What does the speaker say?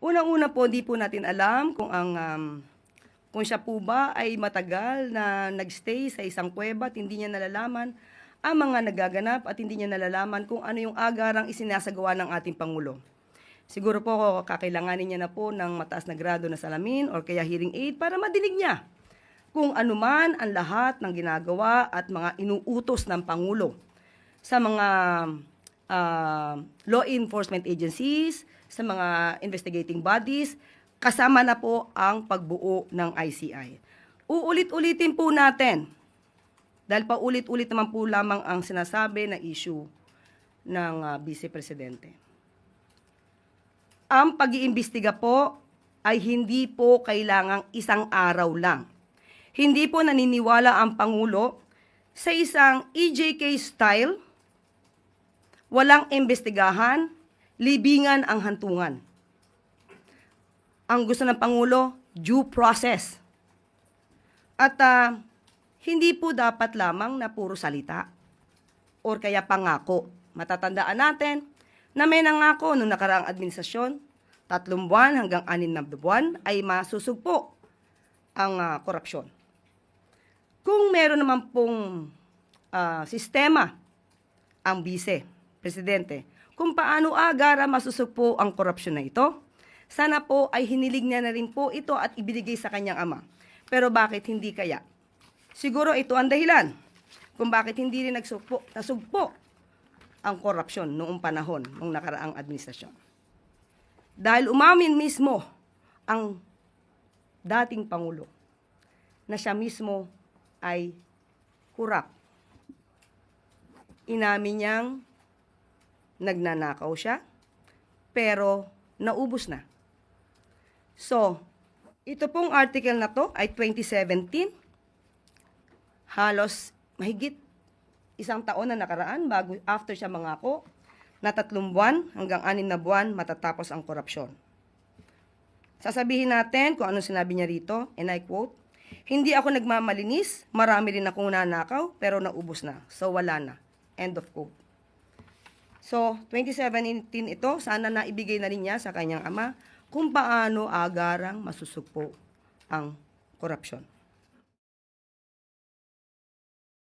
Unang-una po, di po natin alam kung ang um, kung siya po ba ay matagal na nagstay sa isang kuweba at hindi niya nalalaman ang mga nagaganap at hindi niya nalalaman kung ano yung agarang isinasagawa ng ating Pangulo. Siguro po kakailanganin niya na po ng mataas na grado na salamin or kaya hearing aid para madinig niya kung anuman ang lahat ng ginagawa at mga inuutos ng Pangulo sa mga ah, law enforcement agencies, sa mga investigating bodies, kasama na po ang pagbuo ng ICI. Uulit-ulitin po natin, dahil paulit-ulit naman po lamang ang sinasabi na issue ng ah, Vice Presidente. Ang pag-iimbestiga po ay hindi po kailangang isang araw lang. Hindi po naniniwala ang Pangulo sa isang EJK style, walang imbestigahan, libingan ang hantungan. Ang gusto ng Pangulo, due process. At ah, hindi po dapat lamang na puro salita or kaya pangako. Matatandaan natin na may nangako nung nakaraang administrasyon, tatlong buwan hanggang anin na buwan ay masusugpo ang ah, korupsyon. Kung meron naman pong ah, sistema ang bise, presidente, kung paano agara masusugpo ang korupsyon na ito, sana po ay hinilig niya na rin po ito at ibinigay sa kanyang ama. Pero bakit hindi kaya? Siguro ito ang dahilan kung bakit hindi rin nagsugpo, nasugpo ang korupsyon noong panahon ng nakaraang administrasyon. Dahil umamin mismo ang dating Pangulo na siya mismo ay kurap. Inamin niyang nagnanakaw siya, pero naubos na. So, ito pong article na to ay 2017. Halos mahigit isang taon na nakaraan bago after siya mangako na tatlong buwan hanggang anim na buwan matatapos ang korupsyon. Sasabihin natin kung ano sinabi niya rito, and I quote, Hindi ako nagmamalinis, marami rin akong nanakaw, pero naubos na. So wala na. End of quote. So, 2017 ito, sana na ibigay na rin niya sa kanyang ama kung paano agarang masusugpo ang korupsyon.